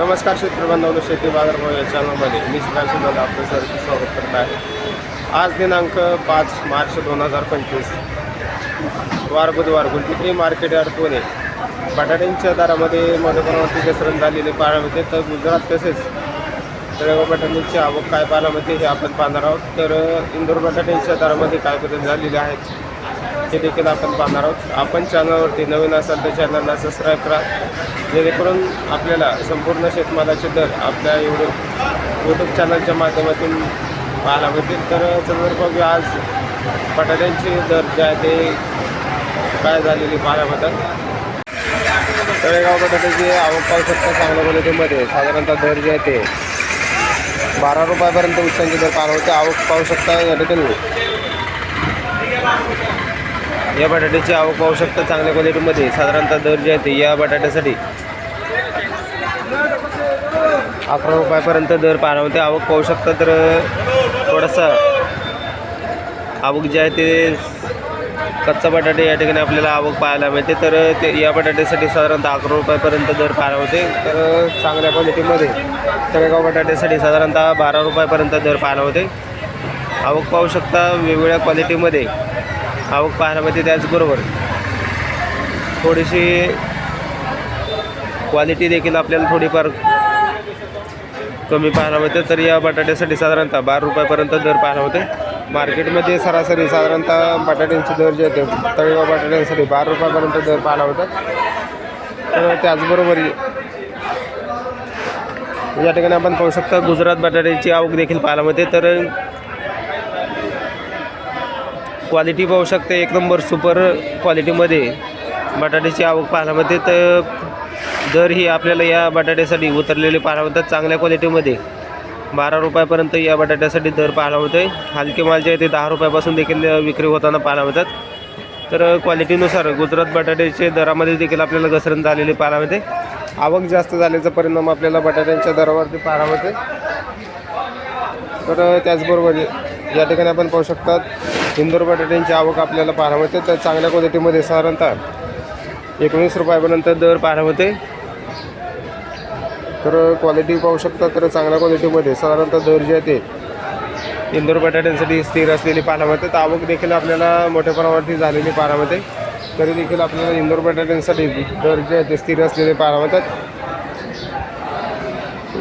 नमस्कार शेतकरी बांधवांनो शेती बाजारभाव या चॅनलमध्ये मी श्रीकांत आपलं सरचं स्वागत करत आहे. आज दिनांक पाच मार्च दोन हजार पंचवीस. वार बुधवार गुलपित्री मार्केट यार्ड पुणे. बटाट्यांच्या दरामध्ये मोठ्या प्रमाणात घसरण झालेले पाहायला मिळते. तर गुजरात तसेच तळेगाव बटाट्यांची आवक काय पाहायला मिळते हे आपण पाहणार आहोत. तर इंदोर बटाट्यांच्या दरामध्ये काय बदल झालेले आहेत? हे देखील आपण पाहणार आहोत. आपण चॅनलवरती नवीन असाल तर चॅनलला सबस्क्राईब करा. जेणेकरून आपल्याला संपूर्ण शेतमालाचे दर आपल्या एवढं यूट्यूब चॅनलच्या माध्यमातून पाहायला मिळतील. तर चंद्र बघूया आज बटाट्यांचे दर जे आहे ते काय झालेले पाहायला मिळतात तळेगाव बटाट्याची आवक पाहू शकता चांगल्या क्वालिटीमध्ये. साधारणतः दर जे आहे ते बारा रुपयापर्यंत उच्चांचे दर पाहायला होते आवक पाहू शकता या ठिकाणी. या बटाट्याची आवक पाहू शकता चांगल्या क्वालिटीमध्ये. साधारणतः दर जे आहे ते या बटाट्यासाठी अकरा रुपयापर्यंत दर पाण्यामध्ये होते आवक पाहू शकता. तर थोडासा आवक जे आहे ते कच्चा बटाटे या ठिकाणी आपल्याला आवक पाहायला मिळते. तर ते या बटाट्यासाठी साधारणतः अकरा रुपयापर्यंत दर पाण्यामध्ये होते तर चांगल्या क्वालिटीमध्ये तळेगाव बटाट्यासाठी साधारणतः बारा रुपयापर्यंत दर पाण्यामध्ये आवक पाहू शकता. वेगवेगळ्या क्वालिटीमध्ये आवक पाहायला मिळते त्याचबरोबर थोडीशी क्वालिटी देखील आपल्याला थोडीफार कमी पाहायला मिळते तर या बटाट्यासाठी साधारणतः बारा रुपयापर्यंत दर पाहायला होते. मार्केटमध्ये सरासरी साधारणतः बटाट्यांचे दर जे होते तळेगाव बटाट्यांसाठी बारा रुपयापर्यंत दर पाहायला होतात तर त्याचबरोबर या ठिकाणी आपण पाहू शकता गुजरात बटाट्याची आवक देखील पाहायला मिळते तर क्वालिटी पाहू शकते एक नंबर सुपर क्वालिटीमध्ये बटाट्याची आवक पाहायला मिळते. तर दर ही आपल्याला या बटाट्यासाठी उतरलेले पाहायला मिळतात चांगल्या क्वालिटीमध्ये. बारा रुपयापर्यंत या बटाट्यासाठी दर पाहायला मिळते हलके माल जे आहे ते दहा रुपयापासून देखील विक्री होताना पाहायला मिळतात. तर क्वालिटीनुसार गुजरात बटाट्याचे दरामध्ये देखील आपल्याला घसरण झालेली पाहायला मिळते. आवक जास्त झाल्याचा परिणाम आपल्याला बटाट्यांच्या दरावरती पाहायला मिळते तर त्याचबरोबर या ठिकाणी आपण पाहू शकतात इंदोर बटाट्यांची आवक आपल्याला पाहायला मिळते. तर चांगल्या क्वालिटीमध्ये साधारणतः एकोणीस रुपयापर्यंत दर पाहायला मिळते. तर क्वालिटी पाहू शकता तर चांगल्या क्वालिटीमध्ये साधारणतः दर जे आहे ते इंदोर बटाट्यांसाठी स्थिर असलेली पाहायला मिळते. तर आवक देखील आपल्याला मोठ्या प्रमाणावरती झालेली पाहायला मिळते. तरी देखील आपल्याला इंदोर बटाट्यांसाठी दर जे आहे ते स्थिर असलेले पाहायला मिळतात.